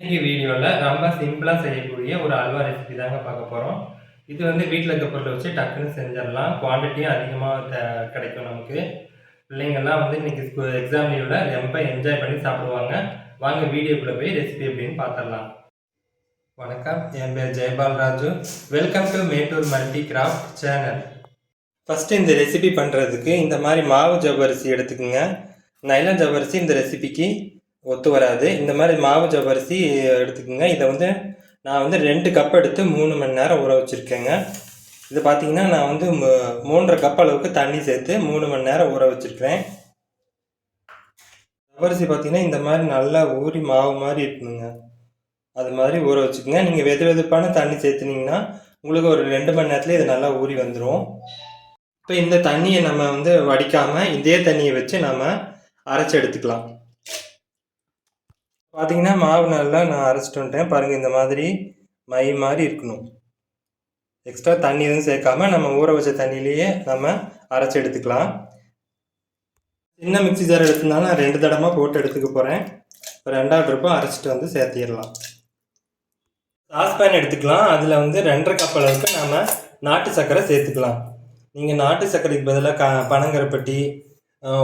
இன்னைக்கு வீடியோவில் ரொம்ப சிம்பிளாக செய்யக்கூடிய ஒரு அல்வா ரெசிபி தாங்க பார்க்க போகிறோம் இது வந்து வீட்டில் இருக்க பொருளை வச்சு டக்குன்னு செஞ்சிடலாம். குவான்டிட்டியும் அதிகமாக த கிடைக்கும் நமக்கு. பிள்ளைங்கள்லாம் வந்து இன்னைக்கு எக்ஸாம் லீவில் ரொம்ப என்ஜாய் பண்ணி சாப்பிடுவாங்க. வாங்க வீடியோக்குள்ளே போய் ரெசிபி எப்படின்னு பார்த்துடலாம் வணக்கம். என் பேர் Jayapal Raju. Welcome to Mettur multi craft channel first இந்த ரெசிபி பண்ணுறதுக்கு இந்த மாதிரி மாவு ஜவ்வரிசி எடுத்துக்கோங்க. நைலான் ஜவ்வரிசி இந்த ரெசிபிக்கு ஒத்து வராது. இந்த மாதிரி மாவு ஜவ்வரிசி எடுத்துக்கோங்க. இதை வந்து நான் வந்து ரெண்டு கப் எடுத்து மூணு மணி நேரம் ஊற வச்சுருக்கேங்க. இது பார்த்தீங்கன்னா நான் வந்து மூன்றரை கப் அளவுக்கு தண்ணி சேர்த்து மூணு மணி நேரம் ஊற வச்சுருக்கிறேன். ஜவ்வரிசி பார்த்தீங்கன்னா இந்த மாதிரி நல்லா ஊறி மாவு மாதிரி இருக்கணுங்க. அது மாதிரி ஊற வச்சுக்கோங்க. நீங்கள் வெது வெதுப்பான தண்ணி சேர்த்துனீங்கன்னா உங்களுக்கு ஒரு ரெண்டு மணி நேரத்தில் இது நல்லா ஊறி வந்துடும் இப்போ இந்த தண்ணியை நம்ம வந்து வடிக்காமல் இதே தண்ணியை வச்சு நம்ம அரைச்சி எடுத்துக்கலாம். பார்த்தீங்கன்னா மாவு நல்லா நான் அரைச்சிட்டு வந்துட்டேன். பாருங்கள் இந்த மாதிரி மை மாதிரி இருக்கணும். எக்ஸ்ட்ரா தண்ணி எதுவும் சேர்க்காம நம்ம ஊற வச்ச தண்ணியிலேயே நம்ம அரைச்சி எடுத்துக்கலாம். சின்ன மிக்ஸி ஜார் எடுத்திருந்தாலும் நான் ரெண்டு தடவை போட்டு எடுத்துக்க போகிறேன் இப்போ ரெண்டாவது ரூபாய் அரைச்சிட்டு வந்து சேர்த்திடலாம். சாஸ்பேன் எடுத்துக்கலாம். அதில் வந்து ரெண்டரை கப் அளவுக்கு நம்ம நாட்டு சர்க்கரை சேர்த்துக்கலாம். நீங்கள் நாட்டு சர்க்கரைக்கு பதிலாக க பனங்கருப்பட்டி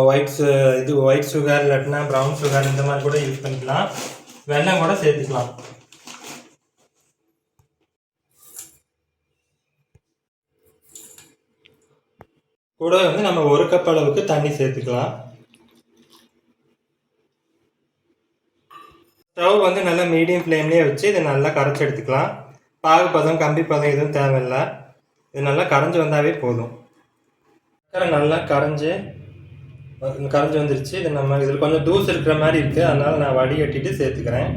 ஒயிட் சு இது ஒயிட் சுகர் இல்லாட்டினா ப்ரௌன் சுகர் இந்த மாதிரி கூட யூஸ் பண்ணிக்கலாம். வெள்ளம் கூட சேர்த்துக்கலாம். கூட வந்து நம்ம ஒரு கப் அளவுக்கு தண்ணி சேர்த்துக்கலாம். ஸ்டவ் வந்து நல்லா மீடியம் ஃப்ளேம்லேயே வச்சு இதை நல்லா கரைச்சி எடுத்துக்கலாம். பாகு பதம் கம்பி பதம் எதுவும் தேவையில்லை. இது நல்லா கரைஞ்சி வந்தாவே போதும். நல்லா கரைஞ்சி கரைஞ்சி வந்துருச்சு. இது நம்ம இதில் கொஞ்சம் தூசு இருக்கிற மாதிரி இருக்குது அதனால் நான் வடிகட்டிட்டு சேர்த்துக்கிறேன்.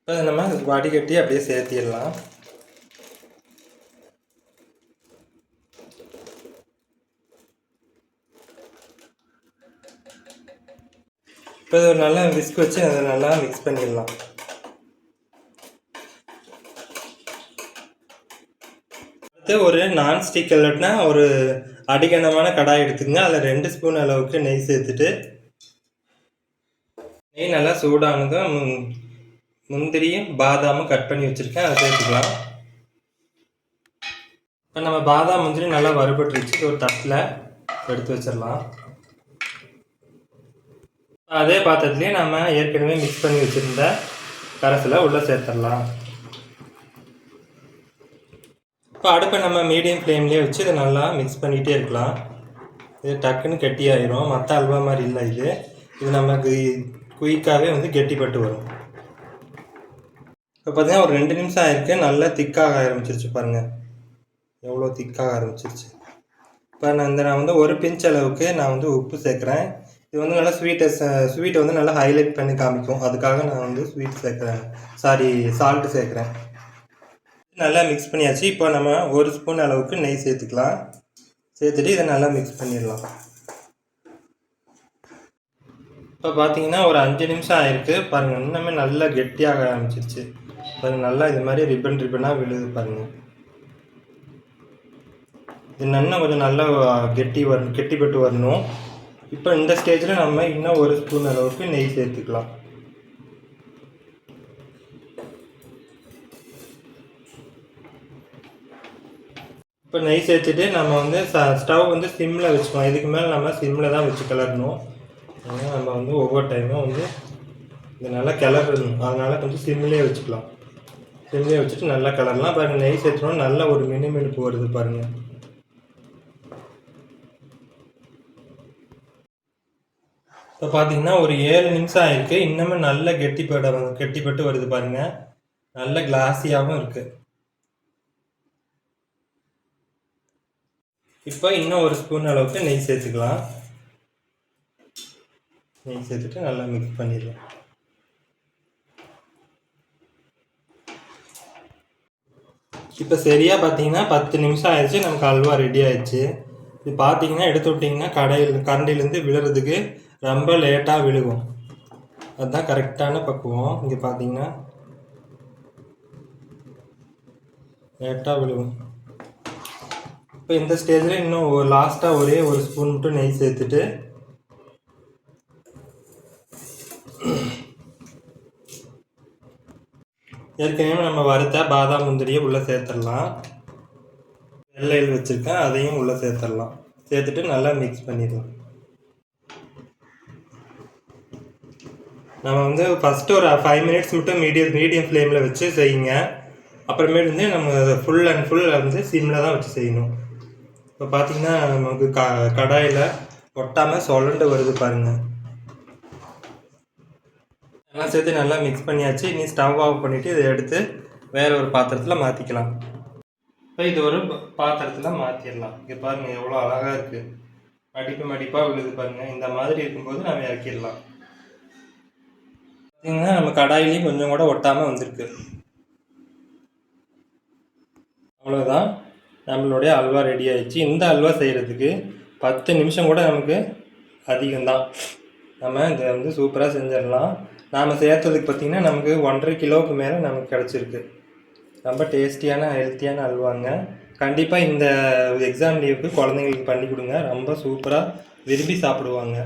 இப்போ நம்ம வடிகட்டி அப்படியே சேர்த்திடலாம். இப்போ இது ஒரு நல்லா விஸ்க் வச்சு அதை நல்லா மிக்ஸ் பண்ணிடலாம். அடுத்து ஒரு நான்ஸ்டிக் இல்லாட்டினா ஒரு அடிகனமான கடாய் எடுத்துக்கங்க. அதில் ரெண்டு ஸ்பூன் அளவுக்கு நெய் சேர்த்துட்டு நெய் நல்லா சூடானதும் முந்திரியும் பாதாமும் கட் பண்ணி வச்சுருக்கேன். அதை சேர்த்துக்கலாம். இப்போ நம்ம பாதாம் முந்திரி நல்லா வறுபட்டுருச்சு. ஒரு தட்டில் எடுத்து வச்சிடலாம். அதே பாத்திரத்துலேயே நம்ம ஏற்கனவே மிக்ஸ் பண்ணி வச்சுருந்த கரசில் உள்ளே சேர்த்துடலாம். இப்போ அடுப்பை நம்ம மீடியம் ஃப்ளேம்லேயே வச்சு இதை நல்லா மிக்ஸ் பண்ணிகிட்டே இருக்கலாம். இது டக்குன்னு கெட்டியாயிரும் மற்ற அல்வா மாதிரி இல்லை இது. இது நமக்கு குயிக்காகவே வந்து கெட்டிப்பட்டு வரும். இப்போ பார்த்தீங்கன்னா ஒரு ரெண்டு நிமிஷம் ஆயிருக்கு. நல்லா திக்காக ஆரம்பிச்சிருச்சு பாருங்கள் எவ்வளோ திக்காக ஆரம்பிச்சிருச்சு. இப்போ நான் இந்த நான் வந்து ஒரு பிஞ்ச் அளவுக்கு நான் வந்து உப்பு சேர்க்குறேன். இது வந்து நல்லா ஸ்வீட்டை ஸ்வீட்டை வந்து நல்லா ஹைலைட் பண்ணி காமிக்கும். அதுக்காக நான் வந்து ஸ்வீட் சேர்க்குறேன். சாரி சால்ட்டு சேர்க்குறேன். நல்லா மிக்ஸ் பண்ணியாச்சு. இப்போ நம்ம ஒரு ஸ்பூன் அளவுக்கு நெய் சேர்த்துக்கலாம். சேர்த்துட்டு இதை நல்லா மிக்ஸ் பண்ணிடலாம். இப்போ பார்த்தீங்கன்னா ஒரு அஞ்சு நிமிஷம் ஆயிருக்கு. பாருங்கள் இன்னுமே நல்லா கெட்டியாக ஆரம்பிச்சிருச்சு. பாருங்கள் நல்லா இது மாதிரி ரிப்பன் ரிப்பனாக விழுது பாருங்கள் இது இன்னும் கொஞ்சம் நல்லா கெட்டி வரணும் கெட்டிப்பட்டு வரணும். இப்போ இந்த ஸ்டேஜில் நம்ம இன்னும் ஒரு ஸ்பூன் அளவுக்கு நெய் சேர்த்துக்கலாம். இப்போ நெய் சேர்த்துட்டு நம்ம வந்து ச ஸ்டவ் வந்து சிம்மில் வச்சுக்கலாம் இதுக்கு மேலே நம்ம சிம்மில் தான் வச்சு கிளறணும். ஆனால் நம்ம வந்து ஒவ்வொரு டைமும் வந்து இது நல்லா கிளறணும். அதனால் கொஞ்சம் சிம்லேயே வச்சுக்கலாம். சிம்லேயே வச்சுட்டு நல்லா கிளறலாம். பாருங்கள் நெய் சேர்த்துனோம் நல்ல ஒரு மினுமினுப்பு வருது பாருங்கள் இப்போ பார்த்தீங்கன்னா ஒரு ஏழு நிமிஷம் ஆயிருக்கு. இன்னமும் நல்ல கெட்டிப்பட கெட்டிப்பட்டு வருது பாருங்கள் நல்ல கிளாஸியாகவும் இருக்குது இப்போ இன்னும் ஒரு ஸ்பூன் அளவுக்கு நெய் சேர்த்துக்கலாம். நெய் சேர்த்துட்டு நல்லா மிக்ஸ் பண்ணிடலாம். இப்போ சரியாக பார்த்தீங்கன்னா பத்து நிமிஷம் ஆயிடுச்சு. நமக்கு அல்வா ரெடி ஆயிடுச்சு. இது பார்த்தீங்கன்னா எடுத்து விட்டிங்கன்னா கடையில் கரண்டிலேருந்து விழுறதுக்கு ரொம்ப லேட்டாக விழுகும். அதுதான் கரெக்டான பக்குவம். இங்கே பார்த்தீங்கன்னா லேட்டாக விழுகும். இப்போ இந்த ஸ்டேஜில் இன்னும் ஒரு லாஸ்ட்டாக ஒரே ஒரு ஸ்பூன் மட்டும் நெய் சேர்த்துட்டு ஏற்கனவே நம்ம வறுத்த பாதாம் முந்திரியை உள்ளே சேர்த்துடலாம். வெள்ளையில் வச்சுருக்கேன் அதையும் உள்ளே சேர்த்துடலாம். சேர்த்துட்டு நல்லா மிக்ஸ் பண்ணிடலாம். நம்ம வந்து ஃபஸ்ட்டு ஒரு ஃபைவ் மினிட்ஸ் மட்டும் மீடியம் மீடியம் ஃப்ளேமில் வச்சு செய்யுங்க. அப்புறமேட்டு வந்து நம்ம ஃபுல் அண்ட் ஃபுல் வந்து சிம்மில் தான் வச்சு செய்யணும். இப்போ பார்த்தீங்கன்னா நமக்கு க கடாயில் ஒட்டாமல் சொலண்டு வருது பாருங்கள் எல்லாம் சேர்த்து நல்லா மிக்ஸ் பண்ணியாச்சு. இனி ஸ்டவ் ஆஃப் பண்ணிவிட்டு இதை எடுத்து வேறு ஒரு பாத்திரத்தில் மாற்றிக்கலாம் இப்போ இது ஒரு பாத்திரத்தில் மாற்றிடலாம் இங்கே பாருங்கள் எவ்வளோ அழகாக இருக்குது மடிப்பு மடிப்பாக விழுது பாருங்கள் இந்த மாதிரி இருக்கும்போது நம்ம இறக்கிடலாம். பார்த்திங்கன்னா நம்ம கடாயிலையும் கொஞ்சம் கூட ஒட்டாமல் வந்திருக்கு. அவ்வளோதான் நம்மளுடைய அல்வா ரெடி ஆயிடுச்சு. இந்த அல்வா செய்கிறதுக்கு பத்து நிமிஷம் கூட நமக்கு அதிகம்தான். நம்ம இதை வந்து சூப்பராக செஞ்சிடலாம். நாம் சேர்த்ததுக்கு பார்த்திங்கன்னா நமக்கு ஒன்றரை கிலோவுக்கு மேலே நமக்கு கிடச்சிருக்கு. ரொம்ப டேஸ்டியான ஹெல்த்தியான அல்வாங்க. கண்டிப்பாக இந்த எக்ஸாம் லீவுக்கு குழந்தைங்களுக்கு பண்ணி கொடுங்க. ரொம்ப சூப்பராக விரும்பி சாப்பிடுவாங்க.